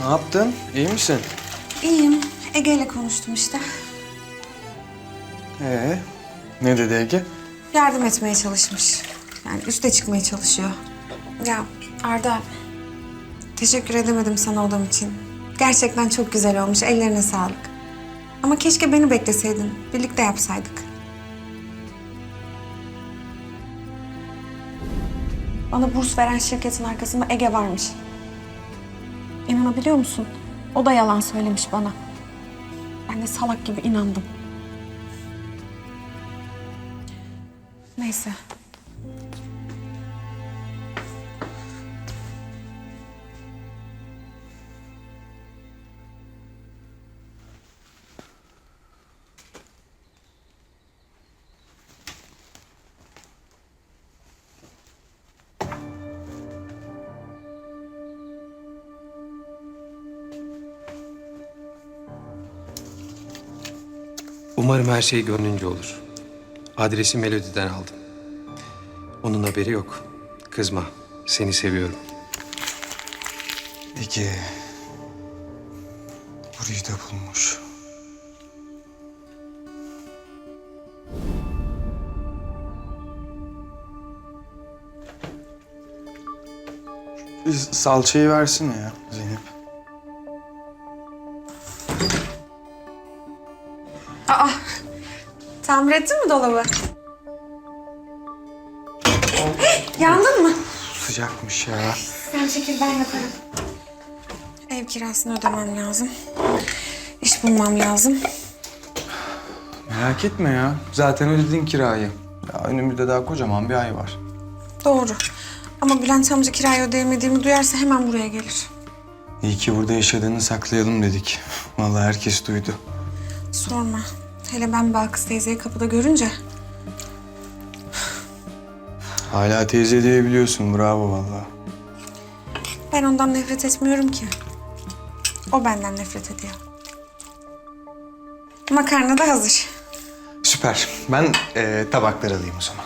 Ne yaptın? İyi misin? İyiyim. Ege ile konuştum işte. Ee, ne dedi Ege? Yardım etmeye çalışmış. Yani üste çıkmaya çalışıyor. Ya Arda, teşekkür edemedim sana odam için. Gerçekten çok güzel olmuş. Ellerine sağlık. Ama keşke beni bekleseydin. Birlikte yapsaydık. Bana burs veren şirketin arkasında Ege varmış. İnanabiliyor musun? O da yalan söylemiş bana. Ben de salak gibi inandım. Neyse. Umarım her şey gönlünce olur. Adresi Melodi'den aldım. Onun haberi yok. Kızma. Seni seviyorum. Ege. Burayı da bulmuş. Salçayı versene ya Zeynep. Tamir ettin mi dolabı? Yandın mı? Sıcakmış ya. Sen çekil ben yaparım. Ev kirasını ödemem lazım. İş bulmam lazım. Merak etme ya. Zaten ödedin kirayı. Ya önümüzde daha kocaman bir ay var. Doğru. Ama Bülent amca kirayı ödeyemediğimi duyarsa hemen buraya gelir. İyi ki burada yaşadığını saklayalım dedik. Vallahi herkes duydu. Sorma. Hele ben Belkıs teyzeyi kapıda görünce Hala teyze diyebiliyorsun. Bravo vallahi. ben ondan nefret etmiyorum ki. O benden nefret ediyor. Makarna da hazır. Süper. Ben eee tabakları alayım o zaman.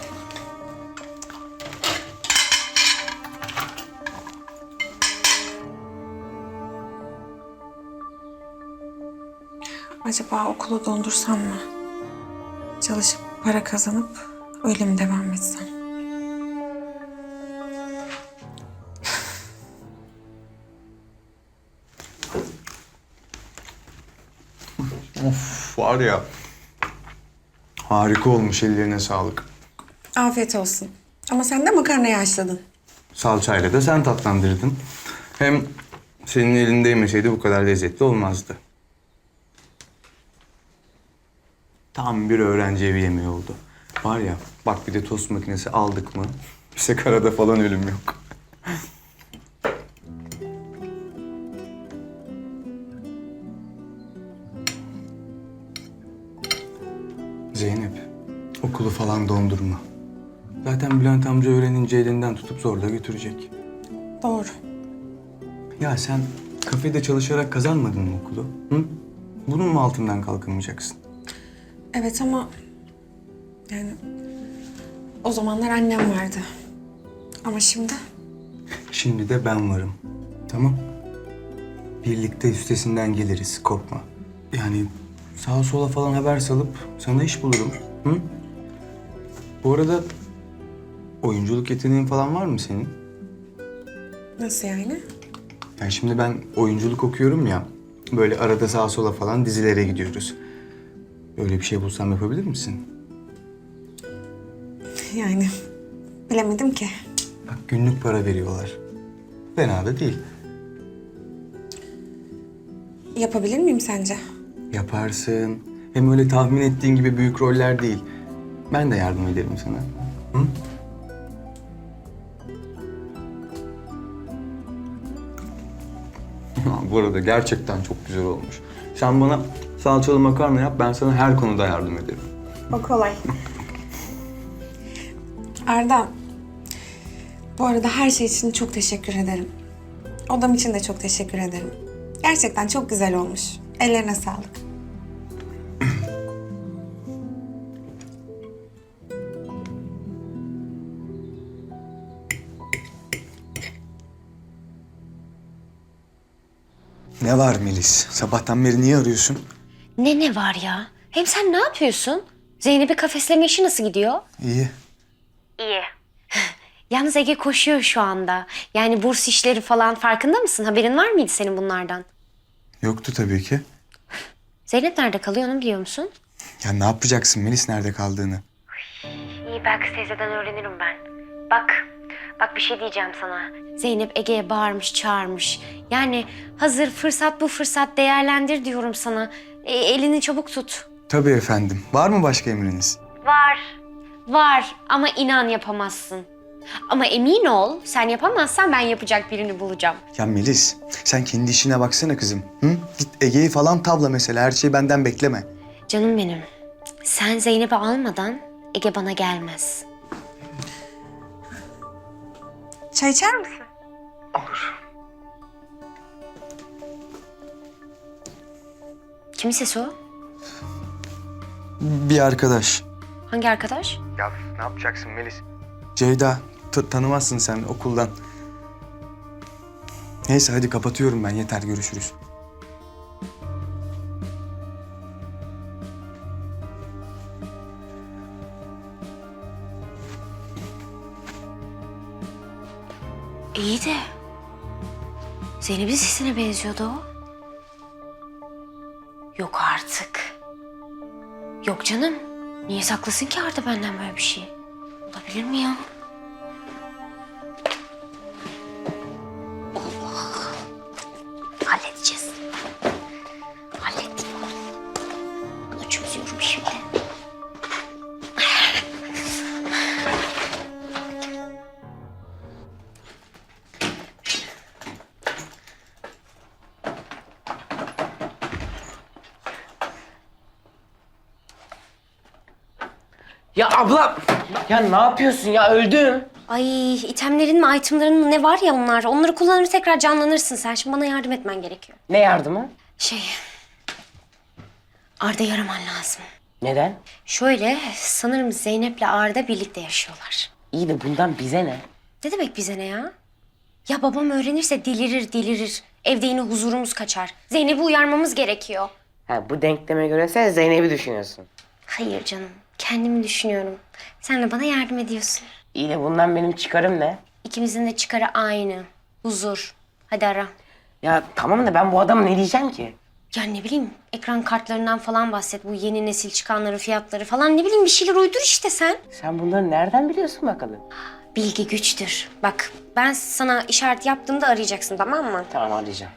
Acaba okulu dondursam mı? Çalışıp para kazanıp öyle mi devam etsem? Of var ya. Harika olmuş ellerine sağlık. Afiyet olsun. Ama sen de makarnayı haşladın. Salçayla da sen tatlandırdın. Hem senin elinde yemeseydi bu kadar lezzetli olmazdı. Tam bir öğrenci evi yemeği oldu. Var ya bak bir de tost makinesi aldık mı bize karada falan ölüm yok. Zeynep, okulu falan dondurma. Zaten Bülent amca öğrenince elinden tutup zorla götürecek. Doğru. Ya sen kafede çalışarak kazanmadın mı okulu? Hı? Bunun mu altından kalkamayacaksın? Evet ama yani o zamanlar annem vardı. Ama şimdi Şimdi de ben varım. Tamam. Birlikte üstesinden geliriz, korkma. Yani sağa sola falan haber salıp sana iş bulurum. Hı? Bu arada oyunculuk yeteneğin falan var mı senin? nasıl yani? Yani şimdi ben oyunculuk okuyorum ya. Böyle arada sağa sola falan dizilere gidiyoruz. Öyle bir şey bulsam yapabilir misin? Yani bilemedim ki. Bak günlük para veriyorlar. Fena da değil. Yapabilir miyim sence? Yaparsın. Hem öyle tahmin ettiğin gibi büyük roller değil. Ben de yardım ederim sana. Hı? Bu arada gerçekten çok güzel olmuş. Sen bana salçalı makarna yap, ben sana her konuda yardım ederim. O kolay. Arda, bu arada her şey için çok teşekkür ederim. Odam için de çok teşekkür ederim. Gerçekten çok güzel olmuş. Ellerine sağlık. Ne var Melis? Sabahtan beri niye arıyorsun? Ne ne var ya? Hem sen ne yapıyorsun? Zeynep'i kafesleme işi nasıl gidiyor? İyi. İyi. Yalnız Ege koşuyor şu anda. Yani burs işleri falan farkında mısın? Haberin var mıydı senin bunlardan? Yoktu tabii ki. Zeynep nerede kalıyor onu biliyor musun? Ya ne yapacaksın Melis nerede kaldığını? İyi belki teyzeden öğrenirim ben. Bak, bak bir şey diyeceğim sana. Zeynep Ege'ye bağırmış, çağırmış. Yani hazır fırsat bu fırsat değerlendir diyorum sana. E, elini çabuk tut. Tabii efendim. Var mı başka emriniz? Var. Var ama inan yapamazsın. Ama emin ol sen yapamazsan ben yapacak birini bulacağım. Ya Melis sen kendi işine baksana kızım. Hı? Git Ege'yi falan tavla mesela. Her şeyi benden bekleme. Canım benim. Sen Zeynep'i almadan Ege bana gelmez. Çay içer misin? Kimin sesi o? Bir arkadaş. Hangi arkadaş? Ya ne yapacaksın Melis? Ceyda. t- tanımazsın sen okuldan. Neyse hadi kapatıyorum ben. Yeter görüşürüz. İyi de Zeynep'in sesine benziyordu o. Yok artık. Yok canım. Niye saklasın ki Arda benden böyle bir şey? Olabilir mi ya? Ya abla! Ya ne yapıyorsun ya öldüm. Ay itemlerin mi itemlerin mi ne var ya onlar. Onları kullanır tekrar canlanırsın sen. Şimdi bana yardım etmen gerekiyor. Ne yardımı? Şey... Arda'yı araman lazım. Neden? Şöyle sanırım Zeynep'le Arda birlikte yaşıyorlar. İyi de bundan bize ne? Ne demek bize ne ya? Ya babam öğrenirse delirir delirir. Evde yine huzurumuz kaçar. Zeynep'i uyarmamız gerekiyor. Ha bu denkleme göre sen Zeynep'i düşünüyorsun. Hayır canım. Kendimi düşünüyorum. Sen de bana yardım ediyorsun. İyi de bundan benim çıkarım ne? İkimizin de çıkarı aynı. Huzur. Hadi ara. Ya tamam da ben bu adama ne diyeceğim ki? Ya ne bileyim ekran kartlarından falan bahset. Bu yeni nesil çıkanların fiyatları falan ne bileyim bir şeyler uydur işte sen. Sen bunları nereden biliyorsun bakalım? Bilgi güçtür. Bak ben sana işaret yaptığımda arayacaksın tamam mı? Tamam arayacağım.